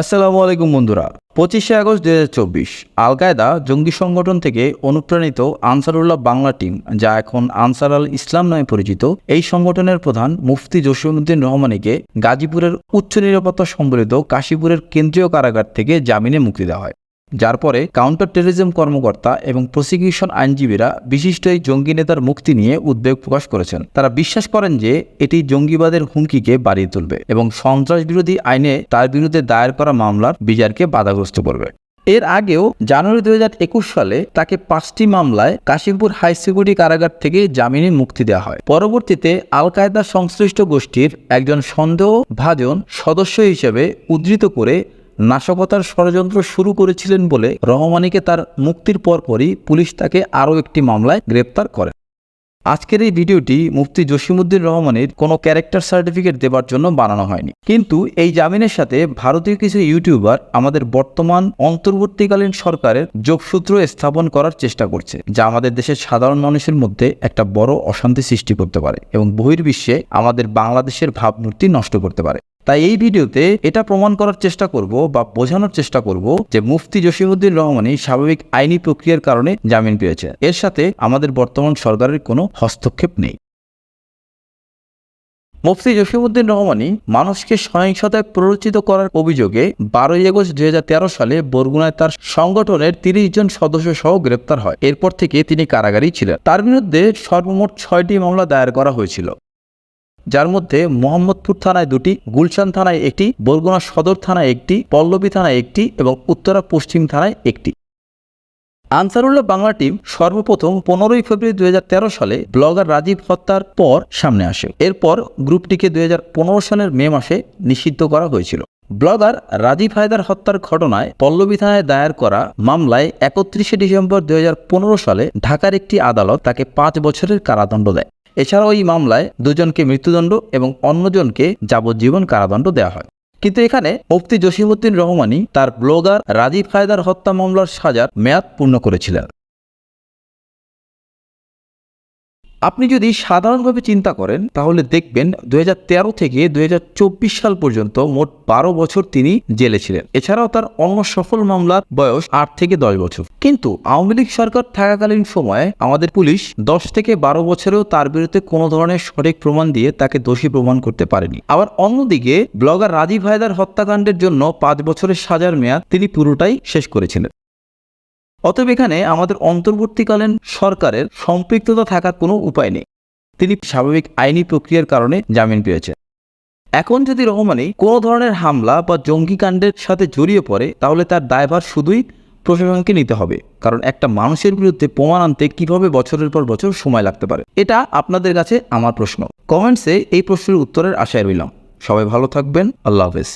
আসসালামু আলাইকুম বন্ধুরা। পঁচিশে আগস্ট দু হাজার চব্বিশ আল কায়দা জঙ্গি সংগঠন থেকে অনুপ্রাণিত আনসারুল্লাহ বাংলা টিম, যা এখন আনসার আল ইসলাম নামে পরিচিত, এই সংগঠনের প্রধান মুফতি জসিমুদ্দিন রহমানিকে গাজীপুরের উচ্চ নিরাপত্তা সম্বলিত কাশীপুরের কেন্দ্রীয় কারাগার থেকে জামিনে মুক্তি দেওয়া হয়। যার পরে কাউন্টার টেরোরিজম কর্মকর্তা এবং প্রসিকিউশন আইনজীবীরা বিশিষ্ট এই জঙ্গি নেতার মুক্তি নিয়ে উদ্বেগ প্রকাশ করেছেন। তারা বিশ্বাস করেন যে এটি জঙ্গিবাদের হুমকিকে বাড়িয়ে তুলবে এবং সন্ত্রাস বিরোধী আইনে তার বিরুদ্ধে দায়ের করা মামলার বিচারকে বাধাগ্রস্ত করবে। এর আগেও জানুয়ারি হাজার একুশ সালে তাকে পাঁচটি মামলায় কাশিমপুর হাই সিকিউরিটি কারাগার থেকে জামিনে মুক্তি দেওয়া হয়। পরবর্তীতে আল কায়দা সংশ্লিষ্ট গোষ্ঠীর একজন সন্দেহভাজন সদস্য হিসেবে উদ্ধৃত করে নাশকতার ষড়যন্ত্র শুরু করেছিলেন বলে রহমানিকে তার মুক্তির পরপরই পুলিশ তাকে আরও একটি মামলায় গ্রেপ্তার করে। আজকের এই ভিডিওটি মুফতি জসিমুদ্দিন রহমানের কোনো ক্যারেক্টার সার্টিফিকেট দেবার জন্য বানানো হয়নি। কিন্তু এই জামিনের সাথে ভারতীয় কিছু ইউটিউবার আমাদের বর্তমান অন্তর্বর্তীকালীন সরকারের যোগসূত্র স্থাপন করার চেষ্টা করছে, যা আমাদের দেশের সাধারণ মানুষের মধ্যে একটা বড় অশান্তি সৃষ্টি করতে পারে এবং বহির্বিশ্বে আমাদের বাংলাদেশের ভাবমূর্তি নষ্ট করতে পারে। তাই এই ভিডিওতে এটা প্রমাণ করার চেষ্টা করব বা বোঝানোর চেষ্টা করব যে মুফতি জসিমুদ্দিন রহমানি স্বাভাবিক আইনি প্রক্রিয়ার কারণে জামিন পেয়েছে এর সাথে আমাদের বর্তমান সরকারের কোনো হস্তক্ষেপ নেই। মুফতি জসিমুদ্দিন রহমানি মানুষকে সহিংসতায় প্ররোচিত করার অভিযোগে বারোই আগস্ট দুই হাজার তেরো সালে বরগুনায় তার সংগঠনের তিরিশ জন সদস্য সহ গ্রেপ্তার হয়। এরপর থেকে তিনি কারাগারেই ছিলেন। তার বিরুদ্ধে সর্বমোট ছয়টি মামলা দায়ের করা হয়েছিল। যার মধ্যে মোহাম্মদপুর থানায় দুটি, গুলশান থানায় একটি, বরগুনা সদর থানায় একটি, পল্লবী থানায় একটি এবং উত্তরা পশ্চিম থানায় একটি। আনসারুল্লাহ বাংলা টিম সর্বপ্রথম পনেরোই ফেব্রুয়ারি দু হাজার তেরো সালে ব্লগার রাজীব হত্যার পর সামনে আসে। এরপর গ্রুপটিকে দুই হাজার পনেরো সালের মে মাসে নিষিদ্ধ করা হয়েছিল। ব্লগার রাজীব হায়দার হত্যার ঘটনায় পল্লবী থানায় দায়ের করা মামলায় একত্রিশে ডিসেম্বর দুই হাজার পনেরো সালে ঢাকার একটি আদালত তাকে পাঁচ বছরের কারাদণ্ড দেয়। এছাড়াও এই মামলায় দুজনকে মৃত্যুদণ্ড এবং অন্যজনকে যাবজ্জীবন কারাদণ্ড দেওয়া হয়। কিন্তু এখানে মুফতি জসিমুদ্দিন রহমানি তার ব্লগার রাজীব হায়দার হত্যা মামলার সাজার মেয়াদ পূর্ণ করেছিলেন। আপনি যদি সাধারণভাবে চিন্তা করেন, তাহলে দেখবেন দুই হাজার তেরো থেকে দুই হাজার চব্বিশ সাল পর্যন্ত মোট বারো বছর তিনি জেলে ছিলেন। এছাড়াও তার অন্য সফল মামলার বয়স আট থেকে দশ বছর। কিন্তু আওয়ামী লীগ সরকার থাকাকালীন সময়ে আমাদের পুলিশ দশ থেকে বারো বছরেও তার বিরুদ্ধে কোনো ধরনের সঠিক প্রমাণ দিয়ে তাকে দোষী প্রমাণ করতে পারেনি। আবার অন্যদিকে ব্লগার রাজীব হায়দার হত্যাকাণ্ডের জন্য পাঁচ বছরের সাজার মেয়াদ তিনি পুরোটাই শেষ করেছিলেন। অতএব এখানে আমাদের অন্তর্বর্তীকালীন সরকারের সম্পৃক্ততা থাকার কোনো উপায় নেই। তিনি স্বাভাবিক আইনি প্রক্রিয়ার কারণে জামিন পেয়েছেন। এখন যদি রহমানি কোনো ধরনের হামলা বা জঙ্গি কাণ্ডের সাথে জড়িয়ে পড়ে, তাহলে তার দায়ভার শুধুই প্রশাসনকে নিতে হবে। কারণ একটা মানুষের বিরুদ্ধে প্রমাণ আনতে কীভাবে বছরের পর বছর সময় লাগতে পারে? এটা আপনাদের কাছে আমার প্রশ্ন। কমেন্টসে এই প্রশ্নের উত্তরের আশায় রইলাম। সবাই ভালো থাকবেন। আল্লাহ হাফেজ।